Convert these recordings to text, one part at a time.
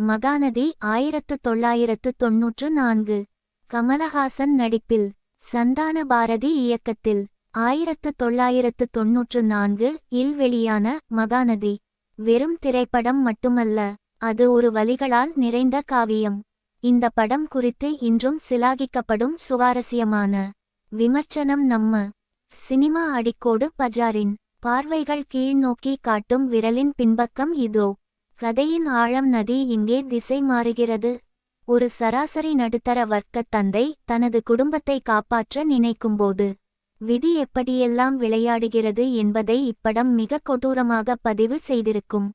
மகாநதி ஆயிரத்து தொள்ளாயிரத்து தொன்னூற்று நான்கு. கமலஹாசன் நடிப்பில் சந்தான பாரதி இயக்கத்தில் ஆயிரத்து தொள்ளாயிரத்து தொன்னூற்று நான்கு இல் வெளியான மகாநதி. வெறும் திரைப்படம் மட்டுமல்ல அது ஒரு வலிகளால் நிறைந்த காவியம். இந்த படம் குறித்து இன்றும் சிலாகிக்கப்படும் சுவாரஸ்யமான விமர்சனம் நம்ம. சினிமா அடிக்கோடு பஜாரின் பார்வைகள் கீழ்நோக்கி காட்டும் விரலின் பின்பக்கம் இதோ. கதையின் ஆழம் நதி இங்கே திசை மாறுகிறது. ஒரு சராசரி நடுத்தர வர்க்கத் தந்தை தனது குடும்பத்தை காப்பாற்ற நினைக்கும்போது விதி எப்படியெல்லாம் விளையாடுகிறது என்பதை இப்படம் மிக கொடூரமாக பதிவு செய்திருக்கும்.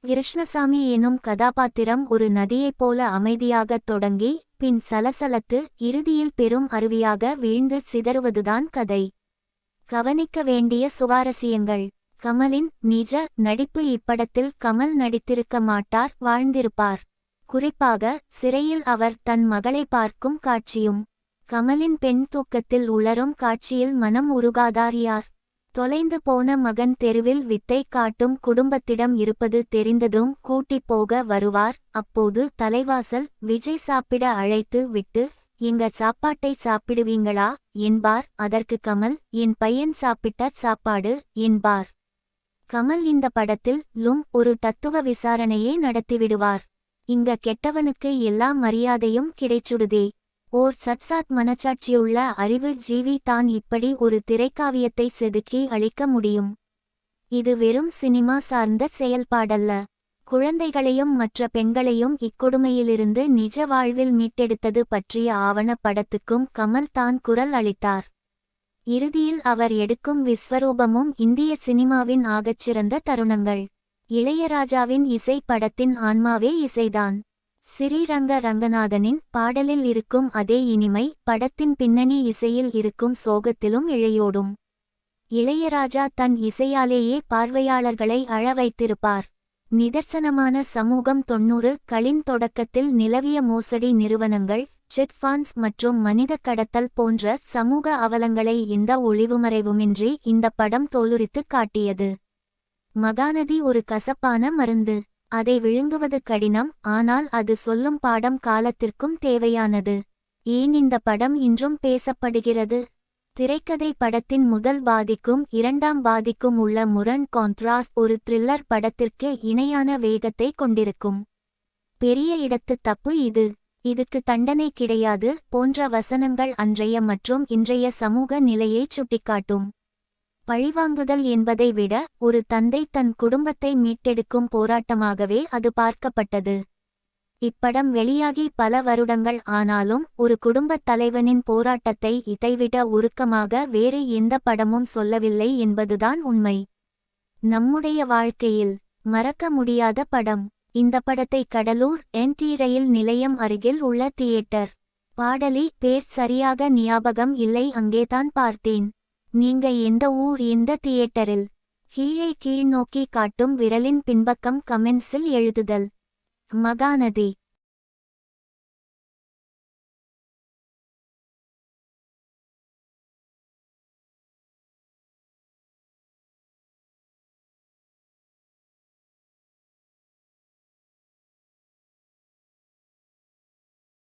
கிருஷ்ணசாமி எனும் கதாபாத்திரம் ஒரு நதியைப் போல அமைதியாகத் தொடங்கி பின் சலசலத்து இறுதியில் பெரும் அருவியாக வீழ்ந்து சிதறுவதுதான் கதை. கவனிக்க வேண்டிய சுவாரஸ்யங்கள். கமலின் நிஜ நடிப்பு இப்படத்தில் கமல் நடித்திருக்க மாட்டார் வாழ்ந்திருப்பார். குறிப்பாக சிறையில் அவர் தன் மகளை பார்க்கும் காட்சியும் கமலின் பெண் தூக்கத்தில் உளரும் காட்சியில் மனம் உருகாதார் யார்? தொலைந்து போன மகன் தெருவில் வித்தை காட்டும் குடும்பத்திடம் இருப்பது தெரிந்ததும் கூட்டிப் போக வருவார் அப்போது தலைவாசல் விஜய் சாப்பிட அழைத்து விட்டு எங்க சாப்பாட்டை சாப்பிடுவீங்களா? என்பார். அதற்கு கமல் என் பையன் சாப்பிட்ட சாப்பாடு என்பார். கமல் இந்த படத்தில் லும் ஒரு தத்துவ விசாரணையே நடத்திவிடுவார். இங்க கெட்டவனுக்கு எல்லா மரியாதையும் கிடைச்சுடுதே. ஓர் சட்சாத் மனச்சாட்சியுள்ள அறிவு ஜீவி தான் இப்படி ஒரு திரைக்காவியத்தை செதுக்கி அளிக்க முடியும். இது வெறும் சினிமா சார்ந்த செயல்பாடல்ல. குழந்தைகளையும் மற்ற பெண்களையும் இக்கொடுமையிலிருந்து நிஜ வாழ்வில் மீட்டெடுத்தது பற்றிய ஆவணப் படத்துக்கும் கமல் தான் குரல் அளித்தார். இறுதியில் அவர் எடுக்கும் விஸ்வரூபமும் இந்திய சினிமாவின் ஆகச்சிறந்த தருணங்கள். இளையராஜாவின் இசை படத்தின் ஆன்மாவே இசைதான். ஸ்ரீரங்க ரங்கநாதனின் பாடலில் இருக்கும் அதே இனிமை படத்தின் பின்னணி இசையில் இருக்கும் சோகத்திலும் இழையோடும். இளையராஜா தன் இசையாலேயே பார்வையாளர்களை அழ வைத்திருப்பார். நிதர்சனமான சமூகம் தொன்னூறு களின் தொடக்கத்தில் நிலவிய மோசடி நிறுவனங்கள் சிட்ஃபான்ஸ் மற்றும் மனித கடத்தல் போன்ற சமூக அவலங்களை இந்த ஒளிவுமறைவுமின்றி இந்த படம் தோலுரித்துக் காட்டியது. மகாநதி ஒரு கசப்பான மருந்து. அதை விழுங்குவது கடினம் ஆனால் அது சொல்லும் பாடம் காலத்திற்கும் தேவையானது. ஏன் இந்த படம் இன்றும் பேசப்படுகிறது? திரைக்கதை படத்தின் முதல் பாதிக்கும் இரண்டாம் பாதிக்கும் உள்ள முரண் கான்ட்ராஸ் ஒரு த்ரில்லர் படத்திற்கு இணையான வேகத்தை கொண்டிருக்கும். பெரிய இடத்து தப்பு இது. இதுக்கு தண்டனை கிடையாது போன்ற வசனங்கள் அன்றைய மற்றும் இன்றைய சமூக நிலையைச் சுட்டிக்காட்டும். பழிவாங்குதல் என்பதை விட ஒரு தந்தை தன் குடும்பத்தை மீட்டெடுக்கும் போராட்டமாகவே அது பார்க்கப்பட்டது. இப்படம் வெளியாகி பல வருடங்கள் ஆனாலும் ஒரு குடும்பத் தலைவனின் போராட்டத்தை இதைவிட உருக்கமாக வேறு எந்த படமும் சொல்லவில்லை என்பதுதான் உண்மை. நம்முடைய வாழ்க்கையில் மறக்க முடியாத படம். இந்த படத்தை கடலூர் என்டி ரயில் நிலையம் அருகில் உள்ள தியேட்டர். பாடலி பேர் சரியாக ஞாபகம் இல்லை அங்கேதான் பார்த்தேன். நீங்க எந்த ஊர் எந்த தியேட்டரில்? கீழே கீழ்நோக்கி காட்டும் விரலின் பின்பக்கம் கமெண்ட்ஸில் எழுதுதல். மகாநதி.